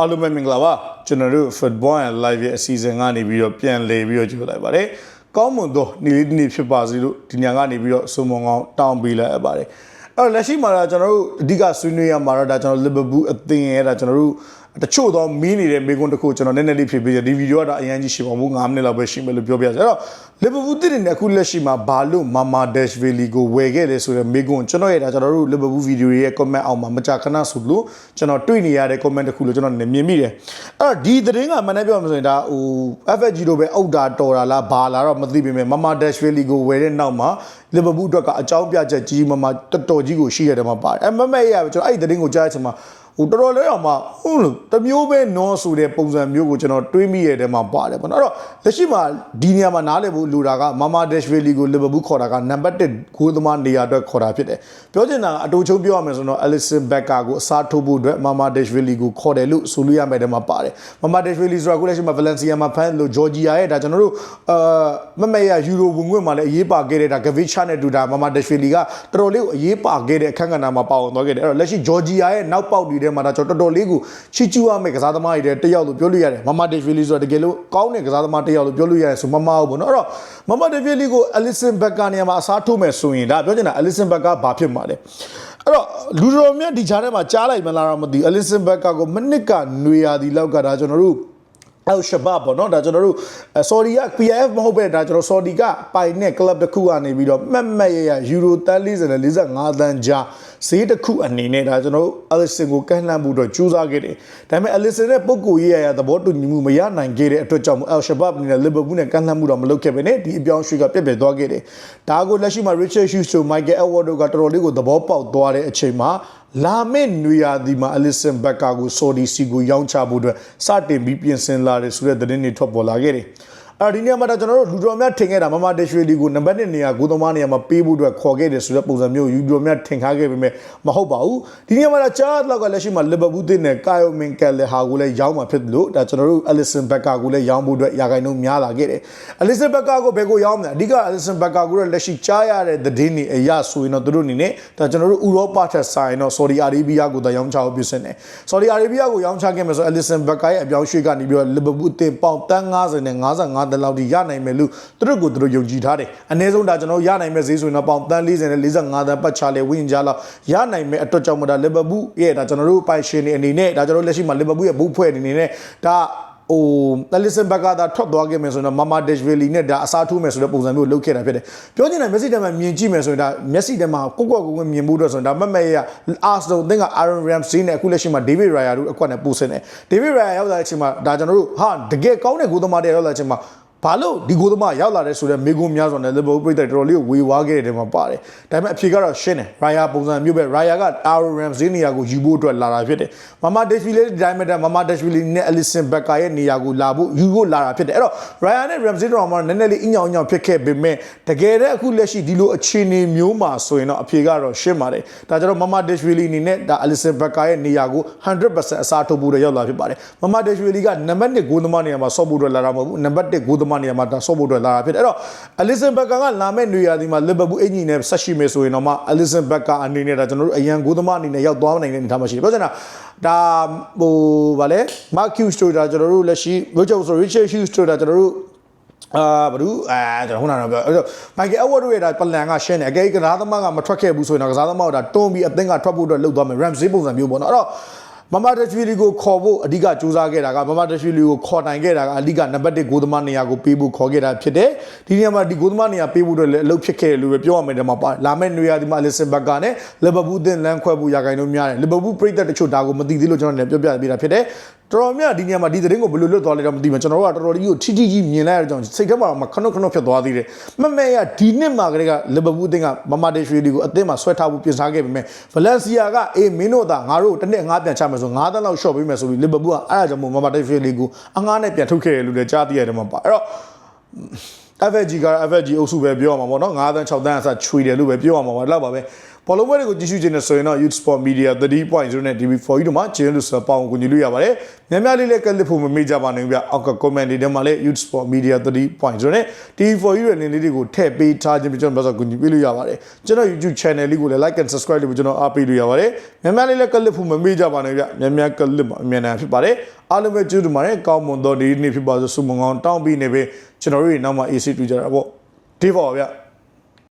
အားလုံးပဲမင်္ဂလာပါကျွန်တော်တို့ Football and Live ရဲ့အစီအစဉ်ကနေပြီးတော့ပြန်လည်ပြီးတော့ကြိုလိုက်ပါတယ်ကောင်းမွန်သောနေ့လေးတစ်နေ့ဖြစ်ပါစေလို့ဒီညကနေပြီးတော့စုံမုံကောင်းတောင်းပေးလိုက်ရပါတယ်အဲ့တော့လက်ရှိမှာတော့ကျွန်တော်တို့အဓိကဆွေးနွေးရမှာတော့ဒါကျွန်တော် Liverpool အသင်းရဲ့ဒါကျွန်တော်တို့ တချို့သောမီးနေတဲ့မိကွန်းတစ်ခုကျွန်တော်နည်းနည်းလေးဖြည့်ပေးတယ်ဒီဗီဒီယိုကတော့အရင်ကြီးရှိပါဘူး9မိနစ်လောက်ပဲရှိမယ်လို့ပြောပြချင်အဲ့တော့ Liverpool တည်နေတဲ့အခုလက်ရှိမှာဘာလို့ Mama Dashvili ကိုဝယ်ခဲ့လဲဆိုတဲ့မိကွန်းကျွန်တော်ရဲ့ဒါကျွန်တော်တို့ Liverpool ဗီဒီယိုရဲ့ comment အောက်မှာမကြာခဏဆိုလို့ကျွန်တော်တွေ့နေရတဲ့ comment တစ်ခုလို့ကျွန်တော်မြင်မိတယ်အဲ့တော့ဒီသတင်းကမနေ့ပြောမှဆိုရင်ဒါဟို FFG တို့ပဲအုတ်တာတော်တာလားဘာလားတော့မသိပေမဲ့ Mama Dashvili ကိုဝယ်တဲ့နောက်မှာ Liverpool အတွက်ကအကြောင်းပြချက်ကြီးမမတော်တော်ကြီးကိုရှိရတယ်မှာပါတယ်အမမဲရကျွန်တော်အဲ့ဒီသတင်းကိုကြားချင်မှာ ဟိုတော်တော်လေးအောင်မှဟုတ်လို့တမျိုးပဲနော်ဆိုတဲ့ပုံစံမျိုးကိုကျွန်တော်တွေးမိရတဲ့မှာပါတယ်ပေါ့နော်အဲ့တော့လက်ရှိမှာဒီနေရာမှာနားလည်ဖို့လူတာကမာမာဒက်ရှ်ဗီလီကိုလီဗာပူးခေါ်တာကနံပါတ်1ဂိုးသမားနေရာအတွက်ခေါ်တာဖြစ်တယ်ပြောချင်တာအတူချုံပြောရမယ်ဆိုတော့အလစ်ဆန်ဘက်ကာကိုအစားထိုးဖို့အတွက်မာမာဒက်ရှ်ဗီလီကိုခေါ်တယ်လို့ဆိုလို့ရမယ်တဲ့မှာပါတယ်မာမာဒက်ရှ်ဗီလီဆိုတာခုလက်ရှိမှာဗလန်စီယာမှာဖန်လို့ဂျော်ဂျီယာရဲ့ဒါကျွန်တော်တို့အာမမေရယူရိုဝင်ငွေမှာလည်းအရေးပါခဲ့တဲ့ဒါဂဗစ်ချာနဲ့တူတာမာမာဒက်ရှ်ဗီလီကတော်တော်လေးကိုအရေးပါခဲ့တဲ့အခန်းကဏ္ဍမှာပါဝင်သွားခဲ့တယ်အဲ့တော့လက်ရှိဂျော်ဂျီယာရဲ့နောက်ပေါက်တွေထဲမှာဒါကျွန်တော်တော်တော်လေးကိုချီကျူးရမယ့်ကစားသမားတွေတယောက်လို့ပြောလို့ရတယ်မမဒေဗီလီဆိုတာတကယ်လို့ကောင်းတဲ့ကစားသမားတယောက်လို့ပြောလို့ရတယ်ဆိုမမဟုတ်ဘူးเนาะအဲ့တော့မမဒေဗီလီကိုအလစ်ဆန်ဘက်ကနေရာမှာအစားထိုးမယ်ဆိုရင်ဒါပြောချင်တာအလစ်ဆန်ဘက်ကဘာဖြစ်မှာလဲအဲ့တော့လူတော်မြတ်ဒီချားထဲမှာကြားလိုက်မလားတော့မသိဘူးအလစ်ဆန်ဘက်ကကိုမနစ်ကຫນွေရာဒီလောက်ကဒါကျွန်တော်တို့ အယ်ရှဘပ်ပေါ့နော်ဒါကျွန်တော်တို့ဆော်ဒီက PF မဟုတ်ပဲဒါကျွန်တော်ဆော်ဒီကပိုင်တဲ့ club တစ်ခုကနေပြီးတော့မှတ်မှတ်ရရယူရိုတန်40နဲ့45တန်ကြားဈေးတစ်ခုအနေနဲ့ဒါကျွန်တော်တို့အလစ်ဆင်ကိုကန့်လန့်မှုတော့ကြိုးစားခဲ့တယ်ဒါပေမဲ့အလစ်ဆင်ရဲ့ပုံကိုရေးရရသဘောတူညီမှုမရနိုင်ခဲ့တဲ့အတွက်ကြောင့်အယ်ရှဘပ်အနေနဲ့လီဗာပူးနဲ့ကန့်လန့်မှုတော့မလုပ်ခဲ့ပဲနဲ့ဒီအပြောင်းရွှေ့ကပြက်ပြက်သွားခဲ့တယ်ဒါကိုလက်ရှိမှာ Richard Hughes တို့ Michael Edward တို့ကတော်တော်လေးကိုသဘောပေါက်သွားတဲ့အချိန်မှာလာမယ့်နွေရာသီမှာအလစ်ဆန်ဘက်ကာကိုဆော်ဒီစီကိုရောင်းချဖို့အတွက်စတင်ပြီးပြင်ဆင်လာတယ်ဆိုတဲ့သတင်းတွေထွက်ပေါ်လာခဲ့တယ် အဲ့ဒီနေရာမှာကျွန်တော်တို့လူတော်များထင်ခဲ့တာမမတက်ရွှေလီကိုနံပါတ်1နေရာကိုသမားနေရာမှာပေးဖို့အတွက်ခေါ်ခဲ့တယ်ဆိုတဲ့ပုံစံမျိုးယူတော်များထင်ထားခဲ့ပေမဲ့မဟုတ်ပါဘူးဒီနေရာမှာချားလောက်ကလက်ရှိမှာလီဗာပူးတင်းနဲ့ကာယိုမင်ကယ်လဟာကိုလည်းရောင်းမှာဖြစ်လို့ဒါကျွန်တော်တို့အလစ်ဆန်ဘက်ကာကိုလည်းရောင်းဖို့အတွက်ရာဂိုင်နှုန်းများလာခဲ့တယ်အလစ်ဆန်ဘက်ကာကိုဘယ်ကိုရောင်းမလဲအဓိကအလစ်ဆန်ဘက်ကာကိုလည်းလက်ရှိကြားရတဲ့သတင်းတွေအရဆိုရင်တော့သူတို့အနေနဲ့ဒါကျွန်တော်တို့ဥရောပထက်ဆိုင်တော့ဆော်ဒီအာရေဗီးယားကိုတော့ရောင်းချဖို့ပြင်ဆင်တယ်ဆော်ဒီအာရေဗီးယားကိုရောင်းချခဲ့မယ်ဆိုအလစ်ဆန်ဘက်ကာရဲ့အပြောင်းရွှေ့ကနေပြီးတော့လီဗာပူးတင်ပေါင်တန်း90နဲ့55တန်းလောက်ထိရနိုင်မယ်လို့သူတို့ကိုသူတို့ယုံကြည်ထားတယ်အနည်းဆုံးဒါကျွန်တော်ရနိုင်မဲ့ဈေးဆိုရင်တော့ပေါင်တန်း40နဲ့45တန်းပတ်ချလေဝင်းကြလောက်ရနိုင်မဲ့အတွက်ကြောင့်မဒါလီဗာပူးရဲ့ဒါကျွန်တော်တို့ပိုင်ရှင်တွေအနေနဲ့ဒါကျွန်တော်လက်ရှိမှာလီဗာပူးရဲ့ဘူးဖွဲ့အနေနဲ့ဒါ ဟိုအလစ်ဆန်ဘက်ကသာထွက်သွားခဲ့မယ်ဆိုတော့မမာဒက်ဗီလီနဲ့ဒါအစားထိုးမယ်ဆိုတဲ့ပုံစံမျိုးလုပ်ခဲ့တာဖြစ်တယ်ပြောချင်တယ်မျက်စိတည်းမှာမြင်ကြည့်မယ်ဆိုရင်ဒါမျက်စိတည်းမှာကိုကွက်ကိုကွက်မြင်မှုတော့ဆိုရင်ဒါမမရအာစတိုအသင်းက Aaron Ramsey နဲ့အခုလက်ရှိမှာ David Raya တို့အကွက်နဲ့ပို့ဆင်းတယ် David Raya ရောက်လာတဲ့အချိန်မှာဒါကျွန်တော်တို့ဟာတကယ်ကောင်းတဲ့ဂိုးသမားတွေရောက်လာတဲ့အချိန်မှာ ဘာလို့ဒီကိုသမားရောက်လာတဲ့ဆိုတော့မေကွန်များစွာနဲ့လီဗာပူးပြည်တော်တော်လေးကိုဝေဝါးခဲ့တဲ့မှာပါတယ်။ဒါပေမဲ့အဖြေကတော့ရှင်းတယ်။ Raya ပုံစံမျိုးပဲ Raya က Aaron Ramsey နေရာကိုယူဖို့အတွက်လာတာဖြစ်တယ်။ Mama Dashvili ဒီတိုင်းမဲ့ Mama Dashvili နဲ့ Alisson Becker ရဲ့နေရာကိုလာဖို့ယူဖို့လာတာဖြစ်တယ်။အဲ့တော့ Raya နဲ့ Ramsey တို့မှနည်းနည်းလေးအညောင်အညောင်ဖြစ်ခဲ့ပေမဲ့တကယ်တည်းအခုလက်ရှိဒီလိုအခြေအနေမျိုးမှာဆိုရင်တော့အဖြေကတော့ရှင်းပါတယ်။ဒါကြတော့ Mama Dashvili အနေနဲ့ဒါ Alisson Becker ရဲ့နေရာကို100%အစားထိုးဖို့ရောက်လာဖြစ်ပါတယ်။ Mama Dashvili ကနံပါတ်1ဂိုးသမားနေရာမှာဆော့ဖို့အတွက်လာတာမဟုတ်ဘူး။နံပါတ်1ဂိုးသမားနေရာမှာဒါဆော့ဖို့အတွက်လာတာဖြစ်တယ်အဲ့တော့အလစ်ဆန်ဘက်ကကလာမဲ့နေရာဒီမှာလီဗာပူးအင်ဂျီနဲ့ဆက်ရှိမယ်ဆိုရင်တော့မှအလစ်ဆန်ဘက်ကအနေနဲ့ဒါကျွန်တော်တို့အရန်ဂိုးသမားအနေနဲ့ရောက်သွားနိုင်တဲ့အနေအထားမှာရှိတယ်ပြောချင်တာဒါဟိုဗာလဲမာကျူစတိုဒါကျွန်တော်တို့လက်ရှိဝစ်ချောဆိုရစ်ချတ်ဟျူစတိုဒါကျွန်တော်တို့အာဘာလို့အဲကျွန်တော်ခုနကတော့ပြောအဲ့တော့မိုက်ကယ်အဝတ်တို့ရဲ့ဒါပလန်ကရှင်းတယ်အကယ်ကစားသမားကမထွက်ခဲ့ဘူးဆိုရင်တော့ကစားသမားကဒါတွန်းပြီးအသင်းကထွက်ဖို့အတွက်လှုပ်သွားမယ် Ramsey ပုံစံမျိုးပေါ့နော်အဲ့တော့ မမတက်ချွီလီကိုခေါ်ဖို့အဓိကစူးစမ်းခဲ့တာကမမတက်ချွီလီကိုခေါ်နိုင်ခဲ့တာကအဓိကနံပါတ်1ဂိုးသမားနေရာကိုပေးဖို့ခေါ်ခဲ့တာဖြစ်တယ်ဒီနေရာမှာဒီဂိုးသမားနေရာပေးဖို့တော့လည်းအလုပ်ဖြစ်ခဲ့တယ်လို့ပဲပြောရမယ်ဒီမှာပါလာမယ့်နေရာဒီမှာအလစ်ဆန်ဘက်ကနဲ့လီဗာပူးအသင်းလမ်းခွဲဖို့ရာဂိုင်တို့များတယ်လီဗာပူးပရိသတ်တချို့ဒါကိုမသိသေးလို့ကျွန်တော်လည်းပြောပြပေးတာဖြစ်တယ် တော်တော်များဒီနေရာမှာဒီသတင်းကိုဘယ်လိုလွတ်သွားလဲတော့မသိဘူးကျွန်တော်တို့ကတော်တော်ကြီးကိုထိထိကြီးမြင်လိုက်ရတဲ့ကြောင့်စိတ်ထဲမှာခဏခဏဖြစ်သွားသေးတယ်မမဲရဒီနှစ်မှာကလေးကလီဗာပူးအသင်းကမမတေရွှေဒီကိုအသင်းမှာဆွဲထားဖို့ပြင်ဆင်ခဲ့ပေမဲ့ဗလန်စီယာကအေးမင်းတို့သာငါတို့တစ်နှစ်ငါးပြန်ချမယ်ဆို9တန်းလောက်ရှော့ပေးမယ်ဆိုပြီးလီဗာပူးကအဲ့ဒါကြောင့်မမတေရွှေဒီကိုအငားနဲ့ပြန်ထုတ်ခဲ့တယ်လို့လည်းကြားသိရတယ်မှာပါအဲ့တော့ FFG က FFG အုပ်စုပဲပြောရမှာပေါ့နော်9တန်း6တန်းအစချွေတယ်လို့ပဲပြောရမှာပါလောက်ပါပဲဘောလုံးပွဲတွေကိုကြည့်ရှုခြင်းနဲ့ဆိုရင်တော့ Youth Sport Media 30.0နဲ့ TV4 တို့မှာကျင်းလို့ဆိုတော့ပေါအောင်ကူညီလို့ရပါတယ်များများလေးလည်းကလစ်ဖို့မမေ့ကြပါနဲ့ဗျအောက်က comment တွေထဲမှာလည်း Youth Sport Media 30.0နဲ့ TV4 ရဲ့အနေလေးတွေကိုထည့်ပေးထားခြင်းပြကျွန်တော်ပြောဆိုကူညီပေးလို့ရပါတယ်ကျွန်တော် YouTube channel လေးကိုလည်း like and subscribe လုပ်ပြီးကျွန်တော်အားပေးလို့ရပါတယ်များများလေးလည်းကလစ်ဖို့မမေ့ကြပါနဲ့ဗျများများကလစ်မှာအမြန်တမ်းဖြစ်ပါတယ်အားလုံးပဲကျေးဇူးတင်ပါတယ်ကောင်းမွန်သောနေ့နေ့ဖြစ်ပါစို့ဆုမွန်ကောင်းတောင်းပြီးနေပဲကျွန်တော်တို့နောက်မှ AC တွေ့ကြတာပေါ့ဒီပါဗျ